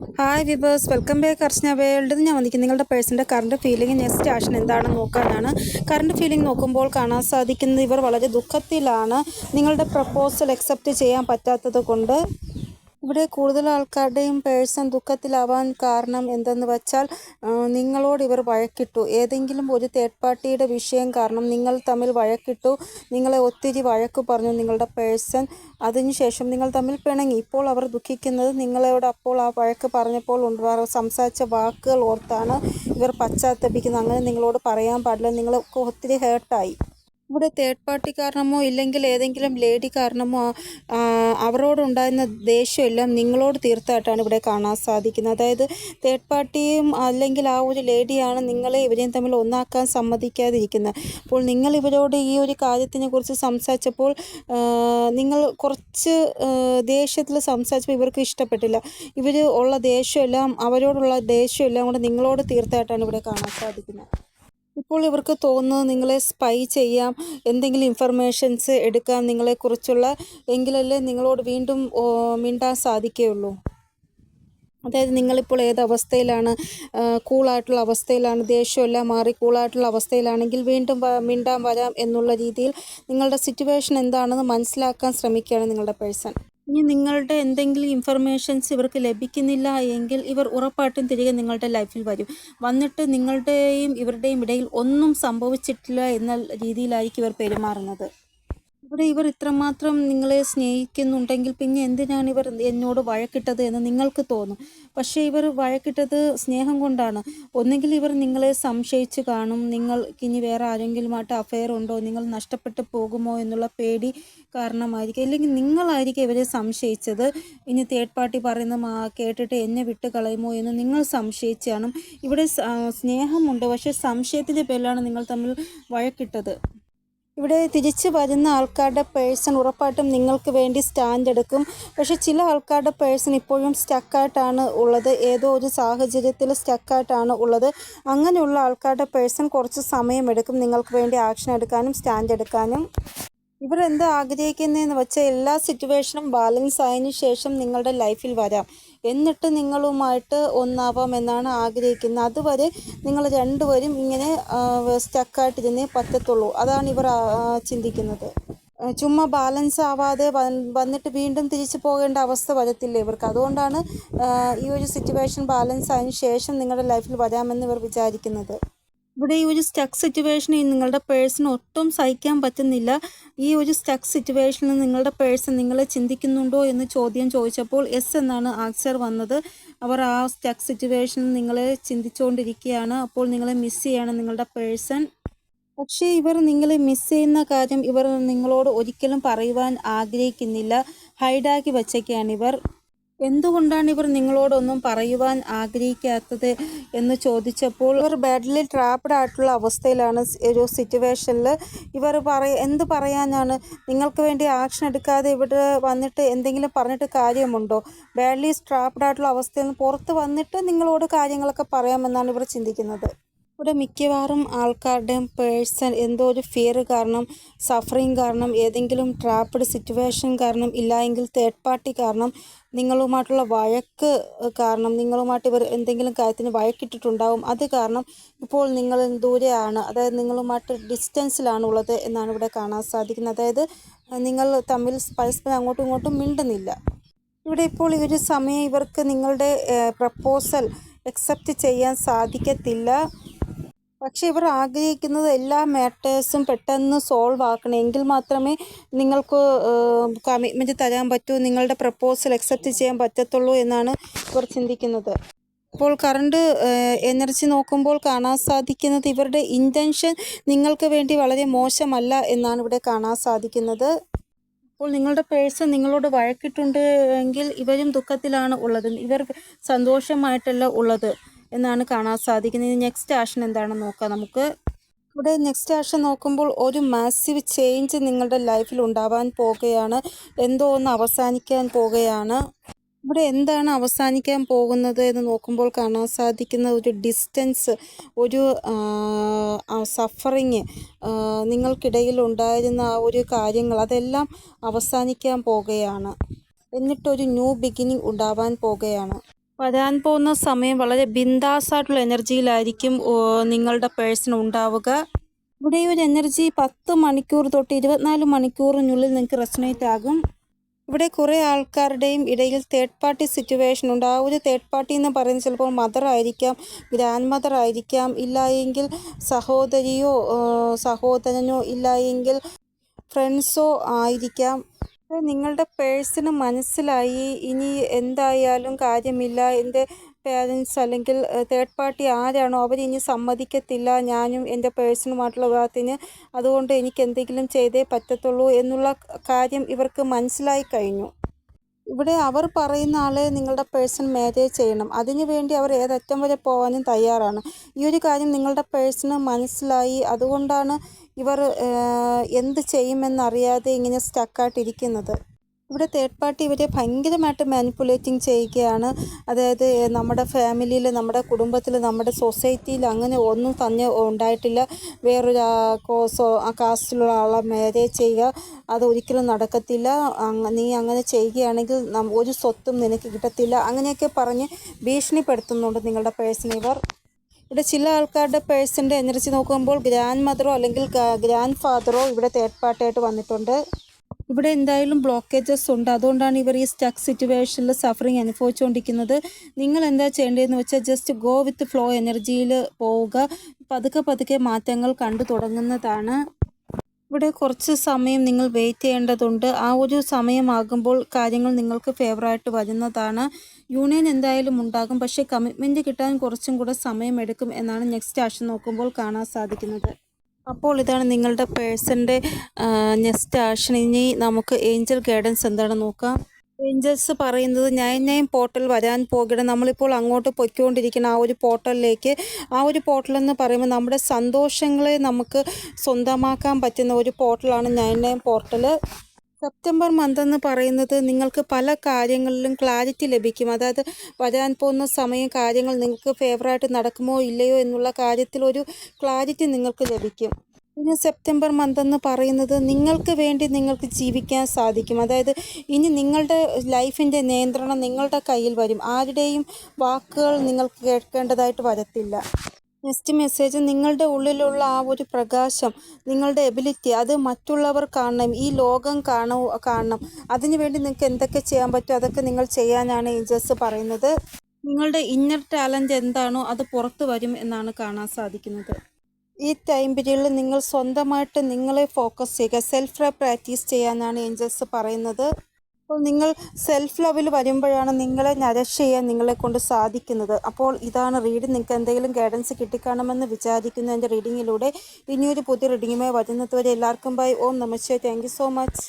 Hi vibers welcome back Archana world ഞാൻ വന്നിരിക്കുന്നത് നിങ്ങളുടെ പേഴ്സന്റെ കറണ്ട് ഫീലിംഗ് നെക്സ്റ്റ് ആക്ഷൻ എന്താണെന്ന് നോക്കാനാണ്. കറണ്ട് ഫീലിംഗ് നോക്കുമ്പോൾ കാണാൻ സാധിക്കുന്നത് ഇവർ വളരെ ദുഃഖത്തിലാണ്. നിങ്ങളുടെ പ്രപ്പോസൽ അക്സെപ്റ്റ് ചെയ്യാൻ പറ്റാത്തത് ഇവിടെ കൂടുതൽ ആൾക്കാരുടെയും പേഴ്സൺ ദുഃഖത്തിലാവാൻ കാരണം എന്തെന്ന് വെച്ചാൽ നിങ്ങളോട് ഇവർ വഴക്കിട്ടു. ഏതെങ്കിലും ഒരു തേർഡ് പാർട്ടിയുടെ വിഷയം കാരണം നിങ്ങൾ തമ്മിൽ വഴക്കിട്ടു. നിങ്ങളെ ഒത്തിരി വഴക്ക് പറഞ്ഞു നിങ്ങളുടെ പേഴ്സൺ. അതിനുശേഷം നിങ്ങൾ തമ്മിൽ പിണങ്ങി. ഇപ്പോൾ അവർ ദുഃഖിക്കുന്നത് നിങ്ങളോട് അപ്പോൾ ആ വഴക്ക് പറഞ്ഞപ്പോൾ ഉണ്ടാ. സംസാരിച്ച വാക്കുകൾ ഓർത്താണ് ഇവർ പശ്ചാത്തപിക്കുന്നത്. അങ്ങനെ നിങ്ങളോട് പറയാൻ പാടില്ല. നിങ്ങൾക്ക് ഒത്തിരി ഹേർട്ടായി ഇവിടെ തേർഡ് പാർട്ടി കാരണമോ ഇല്ലെങ്കിൽ ഏതെങ്കിലും ലേഡി കാരണമോ അവരോടുണ്ടായിരുന്ന ദേഷ്യമെല്ലാം നിങ്ങളോട് തീർത്തായിട്ടാണ് ഇവിടെ കാണാൻ സാധിക്കുന്നത്. അതായത് തേർഡ് പാർട്ടിയും അല്ലെങ്കിൽ ആ ഒരു ലേഡിയാണ് നിങ്ങളെ ഇവരെയും തമ്മിൽ ഒന്നാക്കാൻ സമ്മതിക്കാതിരിക്കുന്നത്. അപ്പോൾ നിങ്ങൾ ഇവരോട് ഈ ഒരു കാര്യത്തിനെ കുറിച്ച് സംസാരിച്ചപ്പോൾ നിങ്ങൾ കുറച്ച് ദേഷ്യത്തിൽ സംസാരിച്ചപ്പോൾ ഇവർക്ക് ഇഷ്ടപ്പെട്ടില്ല. ഇവർ ഉള്ള ദേഷ്യമെല്ലാം അവരോടുള്ള ദേഷ്യമെല്ലാം കൂടെ നിങ്ങളോട് തീർത്തായിട്ടാണ് ഇവിടെ കാണാൻ സാധിക്കുന്നത്. ഇപ്പോൾ ഇവർക്ക് തോന്നുന്നത് നിങ്ങളെ സ്പൈ ചെയ്യാം എന്തെങ്കിലും ഇൻഫർമേഷൻസ് എടുക്കാം നിങ്ങളെക്കുറിച്ചുള്ള എങ്കിലല്ലേ നിങ്ങളോട് വീണ്ടും മിണ്ടാൻ സാധിക്കുകയുള്ളൂ. അതായത് നിങ്ങളിപ്പോൾ ഏത് അവസ്ഥയിലാണ് കൂളായിട്ടുള്ള അവസ്ഥയിലാണ് ദേഷ്യമെല്ലാം മാറി കൂളായിട്ടുള്ള അവസ്ഥയിലാണെങ്കിൽ വീണ്ടും മിണ്ടാൻ വരാം എന്നുള്ള രീതിയിൽ നിങ്ങളുടെ സിറ്റുവേഷൻ എന്താണെന്ന് മനസ്സിലാക്കാൻ ശ്രമിക്കുകയാണ് നിങ്ങളുടെ പേഴ്സൺ ഇനി നിങ്ങളുടെ എന്തെങ്കിലും ഇൻഫർമേഷൻസ് ഇവർക്ക് ലഭിക്കുന്നില്ല എങ്കിൽ ഇവർ ഉറപ്പായിട്ടും തിരികെ നിങ്ങളുടെ ലൈഫിൽ വരും. വന്നിട്ട് നിങ്ങളുടെയും ഇവരുടെയും ഇടയിൽ ഒന്നും സംഭവിച്ചിട്ടില്ല എന്ന രീതിയിലായിരിക്കും ഇവർ പെരുമാറുന്നത്. ഇവിടെ ഇവർ ഇത്രമാത്രം നിങ്ങളെ സ്നേഹിക്കുന്നുണ്ടെങ്കിൽ പിന്നെ എന്തിനാണ് ഇവർ എന്നോട് വഴക്കിട്ടത് എന്ന് നിങ്ങൾക്ക് തോന്നും? പക്ഷേ ഇവർ വഴക്കിട്ടത് സ്നേഹം കൊണ്ടാണ്. ഒന്നുകിൽ ഇവർ നിങ്ങളെ സംശയിച്ച് കാണും. നിങ്ങൾക്ക് ഇനി വേറെ ആരെങ്കിലുമായിട്ട് അഫയർ ഉണ്ടോ? നിങ്ങൾ നഷ്ടപ്പെട്ടു പോകുമോ എന്നുള്ള പേടി കാരണമായിരിക്കും. അല്ലെങ്കിൽ നിങ്ങളായിരിക്കും ഇവരെ സംശയിച്ചത്. ഇനി തേർഡ് പാർട്ടി പറയുന്ന മാ- കേട്ടിട്ട് എന്നെ വിട്ട് കളയുമോ എന്ന് നിങ്ങൾ സംശയിച്ചാണ്. ഇവിടെ സ്നേഹമുണ്ട്. പക്ഷേ സംശയത്തിന്റെ പേരിലാണ് നിങ്ങൾ തമ്മിൽ വഴക്കിട്ടത്. ഇവിടെ തിരിച്ചു വരുന്ന ആൾക്കാരുടെ പേഴ്സൺ ഉറപ്പായിട്ടും നിങ്ങൾക്ക് വേണ്ടി സ്റ്റാൻഡ് എടുക്കും. പക്ഷേ ചില ആൾക്കാരുടെ പേഴ്സൺ ഇപ്പോഴും സ്റ്റക്കായിട്ടാണ് ഉള്ളത്. ഏതോ ഒരു സാഹചര്യത്തിൽ സ്റ്റക്കായിട്ടാണ് ഉള്ളത്. അങ്ങനെയുള്ള ആൾക്കാരുടെ പേഴ്സൺ കുറച്ച് സമയമെടുക്കും നിങ്ങൾക്ക് വേണ്ടി ആക്ഷൻ എടുക്കാനും സ്റ്റാൻഡ് എടുക്കാനും. ഇവർ ആഗ്രഹിക്കുന്നതെന്ന് വെച്ചാൽ എല്ലാ സിറ്റുവേഷനും ബാലൻസ് ആയതിനു ശേഷം നിങ്ങളുടെ ലൈഫിൽ വരാം. എന്നിട്ട് നിങ്ങളുമായിട്ട് ഒന്നാവാം എന്നാണ് ആഗ്രഹിക്കുന്നത്. അതുവരെ നിങ്ങൾ രണ്ടുപേരും ഇങ്ങനെ സ്റ്റക്കായിട്ടിരുന്നേ പറ്റത്തുള്ളൂ. അതാണ് ഇവർ ചിന്തിക്കുന്നത്. ചുമ്മാ ബാലൻസ് ആവാതെ വന്നിട്ട് വീണ്ടും തിരിച്ചു പോകേണ്ട അവസ്ഥ വരത്തില്ല ഇവർക്ക്. അതുകൊണ്ടാണ് ഈ ഒരു സിറ്റുവേഷൻ ബാലൻസ് ആയതിനു ശേഷം നിങ്ങളുടെ ലൈഫിൽ വരാമെന്ന് ഇവർ വിചാരിക്കുന്നത്. ഇവിടെ ഈ ഒരു സ്റ്റക്ക് സിറ്റുവേഷനിൽ നിങ്ങളുടെ പേഴ്സൺ ഒട്ടും സഹിക്കാൻ പറ്റുന്നില്ല. ഈ ഒരു സ്റ്റക്ക് സിറ്റുവേഷനിൽ നിങ്ങളുടെ പേഴ്സൺ നിങ്ങളെ ചിന്തിക്കുന്നുണ്ടോ എന്ന് ചോദ്യം ചോദിച്ചപ്പോൾ എസ് എന്നാണ് ആൻസർ വന്നത്. അവർ ആ സ്റ്റക്ക് സിറ്റുവേഷനിൽ നിങ്ങളെ ചിന്തിച്ചുകൊണ്ടിരിക്കുകയാണ് അപ്പോൾ നിങ്ങളെ മിസ് ചെയ്യാണ് നിങ്ങളുടെ പേഴ്സൺ പക്ഷേ ഇവർ നിങ്ങളെ മിസ് ചെയ്യുന്ന കാര്യം ഇവർ നിങ്ങളോട് ഒരിക്കലും പറയുവാൻ ആഗ്രഹിക്കുന്നില്ല. ഹൈഡാക്കി വച്ചേക്കാണ് ഇവർ. എന്തുകൊണ്ടാണ് ഇവർ നിങ്ങളോടൊന്നും പറയുവാൻ ആഗ്രഹിക്കാത്തത് എന്ന് ചോദിച്ചപ്പോൾ ഇവർ ബാഡ്ലി ട്രാപ്ഡ് ആയിട്ടുള്ള അവസ്ഥയിലാണ് ഒരു സിറ്റുവേഷനിൽ ഇവർ പറയ എന്ത് പറയാനാണ്? നിങ്ങൾക്ക് വേണ്ടി ആക്ഷൻ എടുക്കാതെ ഇവിടെ വന്നിട്ട് എന്തെങ്കിലും പറഞ്ഞിട്ട് കാര്യമുണ്ടോ? ബാഡ്ലി ട്രാപ്ഡ് ആയിട്ടുള്ള അവസ്ഥയിൽ നിന്ന് പുറത്ത് വന്നിട്ട് നിങ്ങളോട് കാര്യങ്ങളൊക്കെ പറയാമെന്നാണ് ഇവർ ചിന്തിക്കുന്നത്. ഇവിടെ മിക്കവാറും ആൾക്കാരുടെയും പേഴ്സൺ എന്തോ ഒരു ഫിയർ കാരണം സഫറിങ് കാരണം ഏതെങ്കിലും ട്രാപ്പഡ് സിറ്റുവേഷൻ കാരണം ഇല്ലായെങ്കിൽ തേർഡ് പാർട്ടി കാരണം നിങ്ങളുമായിട്ടുള്ള വഴക്ക് കാരണം നിങ്ങളുമായിട്ട് ഇവർ എന്തെങ്കിലും കാര്യത്തിന് വഴക്കിട്ടിട്ടുണ്ടാവും. അത് കാരണം ഇപ്പോൾ നിങ്ങൾ ദൂരെയാണ്. അതായത് നിങ്ങളുമായിട്ട് ഡിസ്റ്റൻസിലാണ് ഉള്ളത് എന്നാണ് ഇവിടെ കാണാൻ സാധിക്കുന്നത്. അതായത് നിങ്ങൾ തമ്മിൽ പരസ്പരം അങ്ങോട്ടും ഇങ്ങോട്ടും മിണ്ടുന്നില്ല. ഇവിടെ ഇപ്പോൾ ഈ ഒരു സമയം ഇവർക്ക് നിങ്ങളുടെ പ്രപ്പോസൽ അക്സെപ്റ്റ് ചെയ്യാൻ സാധിക്കത്തില്ല. പക്ഷേ ഇവർ ആഗ്രഹിക്കുന്നത് എല്ലാ മാറ്റേഴ്സും പെട്ടെന്ന് സോൾവ് ആക്കണം. എങ്കിൽ മാത്രമേ നിങ്ങൾക്ക് കമ്മിറ്റ്മെന്റ് തരാൻ പറ്റൂ നിങ്ങളുടെ പ്രപ്പോസൽ അക്സെപ്റ്റ് ചെയ്യാൻ പറ്റത്തുള്ളൂ എന്നാണ് ഇവർ ചിന്തിക്കുന്നത്. അപ്പോൾ കറണ്ട് എനർജി നോക്കുമ്പോൾ കാണാൻ സാധിക്കുന്നത് ഇവരുടെ ഇന്റൻഷൻ നിങ്ങൾക്ക് വേണ്ടി വളരെ മോശമല്ല എന്നാണ് ഇവിടെ കാണാൻ സാധിക്കുന്നത്. അപ്പോൾ നിങ്ങളുടെ പേഴ്സൺ നിങ്ങളോട് വഴക്കിട്ടുണ്ട് എങ്കിൽ ഇവരും ദുഃഖത്തിലാണ് ഉള്ളത്. ഇവർ സന്തോഷമായിട്ടല്ല ഉള്ളത്. എന്നാണ് കാണാൻ സാധിക്കുന്നത്. നെക്സ്റ്റ് ആഷൻ എന്താണെന്ന് നോക്കാം നമുക്ക്. ഇവിടെ നെക്സ്റ്റ് ആക്ഷൻ നോക്കുമ്പോൾ ഒരു മാസീവ് ചേഞ്ച് നിങ്ങളുടെ ലൈഫിൽ ഉണ്ടാവാൻ പോകുകയാണ്. എന്തോ ഒന്ന് അവസാനിക്കാൻ പോകുകയാണ്. ഇവിടെ എന്താണ് അവസാനിക്കാൻ പോകുന്നത് എന്ന് നോക്കുമ്പോൾ കാണാൻ സാധിക്കുന്ന ഒരു ഡിസ്റ്റൻസ് ഒരു സഫറിങ് നിങ്ങൾക്കിടയിൽ ഉണ്ടായിരുന്ന ആ ഒരു കാര്യങ്ങൾ അതെല്ലാം അവസാനിക്കാൻ പോകുകയാണ്. എന്നിട്ടൊരു ന്യൂ ബിഗിനിങ് ഉണ്ടാവാൻ പോകുകയാണ്. വരാൻ പോകുന്ന സമയം വളരെ ബിന്ദാസായിട്ടുള്ള എനർജിയിലായിരിക്കും നിങ്ങളുടെ പേഴ്സൺ ഉണ്ടാവുക. ഇവിടെ ഒരു എനർജി പത്ത് മണിക്കൂർ തൊട്ട് ഇരുപത്തിനാല് മണിക്കൂറിനുള്ളിൽ നിങ്ങൾക്ക് റെസനേറ്റ് ആകും. ഇവിടെ കുറേ ആൾക്കാരുടെയും ഇടയിൽ തേർഡ് പാർട്ടി സിറ്റുവേഷൻ ഉണ്ട്. ആ ഒരു തേർഡ് പാർട്ടി എന്ന് പറയുന്നത് ചിലപ്പോൾ മദർ ആയിരിക്കാം ഗ്രാൻഡ് മദർ ആയിരിക്കാം ഇല്ല എങ്കിൽ സഹോദരിയോ സഹോദരനോ ഇല്ല എങ്കിൽ ഫ്രണ്ട്സോ ആയിരിക്കാം. നിങ്ങളുടെ പേഴ്സണ് മനസ്സിലായി. ഇനി എന്തായാലും കാര്യമില്ല. എന്റെ പേരൻസ് അല്ലെങ്കിൽ തേർഡ് പാർട്ടി ആരാണോ അവർ ഇനി സമ്മതിക്കത്തില്ല. ഞാനും എന്റെ പേഴ്സണുമായിട്ടുള്ള വിവാഹത്തിന് അതുകൊണ്ട് എനിക്ക് എന്തെങ്കിലും ചെയ്തേ പറ്റത്തുള്ളൂ എന്നുള്ള കാര്യം ഇവർക്ക് മനസ്സിലായി കഴിഞ്ഞു. ഇവിടെ അവർ പറയുന്ന ആളെ നിങ്ങളുടെ പേഴ്സൺ മാരേജ് ചെയ്യണം. അതിനു വേണ്ടി അവർ ഏതറ്റം വരെ പോകാനും തയ്യാറാണ്. ഈ ഒരു കാര്യം നിങ്ങളുടെ പേഴ്സണ് മനസ്സിലായി. അതുകൊണ്ടാണ് ഇവർ എന്ത് ചെയ്യുമെന്നറിയാതെ ഇങ്ങനെ സ്റ്റക്കായിട്ടിരിക്കുന്നത്. ഇവിടെ തേർഡ് പാർട്ടി ഇവരെ ഭയങ്കരമായിട്ട് മാനിപ്പുലേറ്റിംഗ് ചെയ്യുകയാണ്. അതായത് നമ്മുടെ ഫാമിലിയിൽ നമ്മുടെ കുടുംബത്തിൽ നമ്മുടെ സൊസൈറ്റിയിൽ അങ്ങനെ ഒന്നും തന്നെ ഉണ്ടായിട്ടില്ല. വേറൊരു കോസോ ആ കാസ്റ്റിലുള്ള ആളെ മാരേജ് ചെയ്യുക അത് ഒരിക്കലും നടക്കത്തില്ല. നീ അങ്ങനെ ചെയ്യുകയാണെങ്കിൽ ഒരു സ്വത്തും നിനക്ക് കിട്ടത്തില്ല. അങ്ങനെയൊക്കെ പറഞ്ഞ് ഭീഷണിപ്പെടുത്തുന്നുണ്ട് നിങ്ങളുടെ പേഴ്സൺ ഇവർ. ഇവിടെ ചില ആൾക്കാരുടെ പേഴ്സന്റെ എനർജി നോക്കുമ്പോൾ ഗ്രാൻഡ് മദറോ അല്ലെങ്കിൽ ഗ്രാൻഡ് ഫാദറോ ഇവിടെ തേർഡ് പാർട്ടായിട്ട് വന്നിട്ടുണ്ട്. ഇവിടെ എന്തായാലും ബ്ലോക്കേജസ് ഉണ്ട്. അതുകൊണ്ടാണ് ഇവർ ഈ സ്റ്റക്ക് സിറ്റുവേഷനിൽ സഫറിങ് അനുഭവിച്ചുകൊണ്ടിരിക്കുന്നത്. നിങ്ങൾ എന്താ ചെയ്യേണ്ടതെന്ന് വെച്ചാൽ ജസ്റ്റ് ഗോ വിത്ത് ഫ്ലോ എനർജിയിൽ പോവുക. പതുക്കെ പതുക്കെ മാറ്റങ്ങൾ കണ്ടു തുടങ്ങുന്നതാണ്. ഇവിടെ കുറച്ച് സമയം നിങ്ങൾ വെയിറ്റ് ചെയ്യേണ്ടതുണ്ട്. ആ ഒരു സമയമാകുമ്പോൾ കാര്യങ്ങൾ നിങ്ങൾക്ക് ഫേവറായിട്ട് വരുന്നതാണ്. യൂണിയൻ എന്തായാലും ഉണ്ടാകും. പക്ഷേ കമ്മിറ്റ്മെന്റ് കിട്ടാൻ കുറച്ചും കൂടെ സമയമെടുക്കും എന്നാണ് നെക്സ്റ്റ് ആഴ്ച നോക്കുമ്പോൾ കാണാൻ സാധിക്കുന്നത്. അപ്പോൾ ഇതാണ് നിങ്ങളുടെ പേഴ്സന്റെ നെക്സ്റ്റ് ആഷൻ ഇനി നമുക്ക് ഏഞ്ചൽ ഗൈഡൻസ് എന്താണെന്ന് നോക്കാം. ഏഞ്ചൽസ് പറയുന്നത് ഞാൻ ഞാൻ പോർട്ടൽ വരാൻ പോകണം. നമ്മളിപ്പോൾ അങ്ങോട്ട് പൊയ്ക്കൊണ്ടിരിക്കുന്ന ആ ഒരു പോർട്ടലിലേക്ക് ആ ഒരു പോർട്ടൽ എന്ന് പറയുമ്പോൾ നമ്മുടെ സന്തോഷങ്ങളെ നമുക്ക് സ്വന്തമാക്കാൻ പറ്റുന്ന ഒരു പോർട്ടലാണ് ഞാൻ ഞാൻ പോർട്ടൽ സെപ്റ്റംബർ മന്ത് എന്ന് പറയുന്നത് നിങ്ങൾക്ക് പല കാര്യങ്ങളിലും ക്ലാരിറ്റി ലഭിക്കും. അതായത് വരാൻ പോകുന്ന സമയം കാര്യങ്ങൾ നിങ്ങൾക്ക് ഫേവറായിട്ട് നടക്കുമോ ഇല്ലയോ എന്നുള്ള കാര്യത്തിൽ ഒരു ക്ലാരിറ്റി നിങ്ങൾക്ക് ലഭിക്കും. പിന്നെ സെപ്റ്റംബർ മന്ത് എന്ന് പറയുന്നത് നിങ്ങൾക്ക് വേണ്ടി നിങ്ങൾക്ക് ജീവിക്കാൻ സാധിക്കും. അതായത് ഇനി നിങ്ങളുടെ ലൈഫിന്റെ നിയന്ത്രണം നിങ്ങളുടെ കയ്യിൽ വരും. ആരുടെയും വാക്കുകൾ നിങ്ങൾക്ക് കേൾക്കേണ്ടതായിട്ട് വരത്തില്ല. നെക്സ്റ്റ് മെസ്സേജ് നിങ്ങളുടെ ഉള്ളിലുള്ള ആ ഒരു പ്രകാശം നിങ്ങളുടെ എബിലിറ്റി അത് മറ്റുള്ളവർ കാണണം ഈ ലോകം കാണു കാണണം. അതിനുവേണ്ടി നിങ്ങൾക്ക് എന്തൊക്കെ ചെയ്യാൻ പറ്റും അതൊക്കെ നിങ്ങൾ ചെയ്യാനാണ് ഏഞ്ചൽസ് പറയുന്നത്. നിങ്ങളുടെ ഇന്നർ ടാലന്റ് എന്താണോ അത് പുറത്തു വരും എന്നാണ് കാണാൻ സാധിക്കുന്നത്. ഈ ടൈം പീരീഡിൽ നിങ്ങൾ സ്വന്തമായിട്ട് നിങ്ങളെ ഫോക്കസ് ചെയ്യുക. സെൽഫ് ലവ് പ്രാക്ടീസ് ചെയ്യാനാണ് ഏഞ്ചൽസ് പറയുന്നത്. അപ്പോൾ നിങ്ങൾ സെൽഫ് ലവിൽ വരുമ്പോഴാണ് നിങ്ങളെ നരശ് ചെയ്യാൻ നിങ്ങളെ കൊണ്ട് സാധിക്കുന്നത്. അപ്പോൾ ഇതാണ് റീഡിങ്. നിങ്ങൾക്ക് എന്തെങ്കിലും ഗൈഡൻസ് കിട്ടിക്കാണമെന്ന് വിചാരിക്കുന്നു എന്റെ റീഡിങ്ങിലൂടെ ഇനിയൊരു പുതിയ റീഡിങ്ങുമായി വരുന്നത് വരെ എല്ലാവർക്കും ബൈ. ഓം നമസ്തേ താങ്ക് സോ മച്ച്.